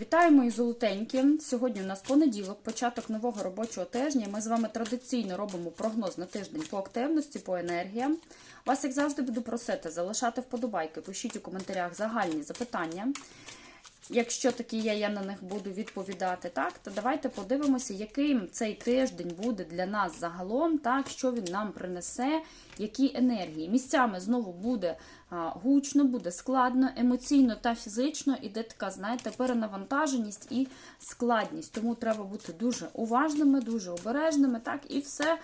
Вітаю, мої золотенькі! Сьогодні у нас понеділок, початок нового робочого тижня. Ми з вами традиційно робимо прогноз на тиждень по активності, по енергіям. Вас, як завжди, буду просити залишати вподобайки, пишіть у коментарях загальні запитання. Якщо такі є, я на них буду відповідати. Так, то давайте подивимося, яким цей тиждень буде для нас загалом, так, що він нам принесе, які енергії. Місцями знову буде гучно, буде складно, емоційно та фізично іде така, знаєте, перенавантаженість і складність. Тому треба бути дуже уважними, дуже обережними, так, і все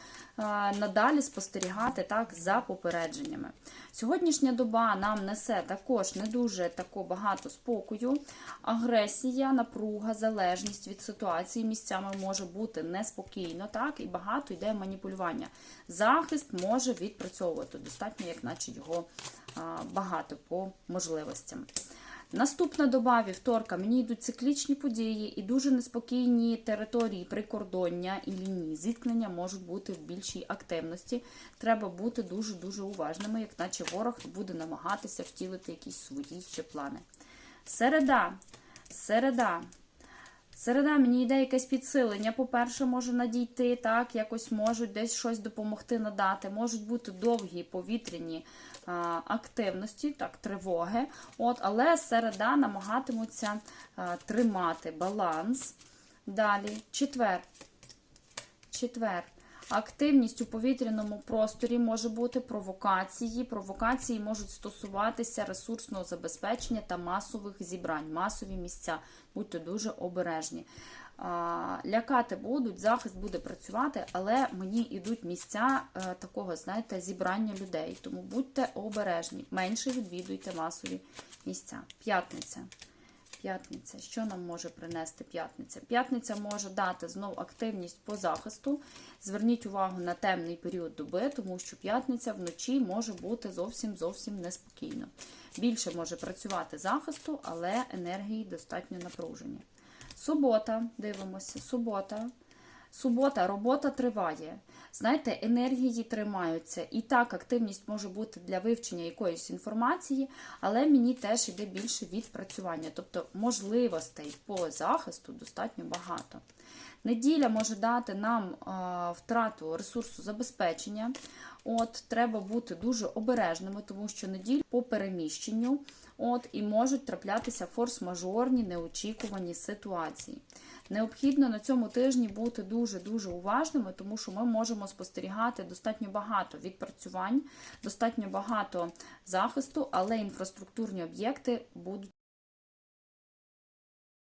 надалі спостерігати так, за попередженнями. Сьогоднішня доба нам несе також не дуже тако багато спокою. Агресія, напруга, залежність від ситуації місцями може бути неспокійно, так, і багато йде маніпулювання. Захист може відпрацьовувати, достатньо, як наче його багато по можливостям. Наступна доба вівторка мені йдуть циклічні події і дуже неспокійні території прикордоння і лінії зіткнення можуть бути в більшій активності. Треба бути дуже-дуже уважними, як наче ворог буде намагатися втілити якісь свої ще плани. Середа. Середа. Середа мені йде якесь підсилення. По-перше, може надійти, так, якось можуть десь щось допомогти надати. Можуть бути довгі повітряні а, активності, так, тривоги. От, але середа намагатимуться а, тримати баланс. Далі, четвер. Четвер. Активність у повітряному просторі може бути провокації. Провокації можуть стосуватися ресурсного забезпечення та масових зібрань, масові місця. Будьте дуже обережні. Лякати будуть, захист буде працювати, але мені йдуть місця е, такого, знаєте, зібрання людей. Тому будьте обережні, менше відвідуйте масові місця. П'ятниця. П'ятниця. Що нам може принести п'ятниця? П'ятниця може дати знову активність по захисту. Зверніть увагу на темний період доби, тому що п'ятниця вночі може бути зовсім зовсім неспокійно. Більше може працювати захисту, але енергії достатньо напружені. Субота, дивимося, субота. Субота, робота триває. Знаєте, енергії тримаються. І так, активність може бути для вивчення якоїсь інформації, але мені теж йде більше відпрацювання. Тобто можливостей по захисту достатньо багато. Неділя може дати нам а, втрату ресурсу забезпечення. От, Треба бути дуже обережними, тому що неділя по переміщенню от, і можуть траплятися форс-мажорні, неочікувані ситуації. Необхідно на цьому тижні бути дуже-дуже уважними, тому що ми можемо спостерігати достатньо багато відпрацювань, достатньо багато захисту, але інфраструктурні об'єкти будуть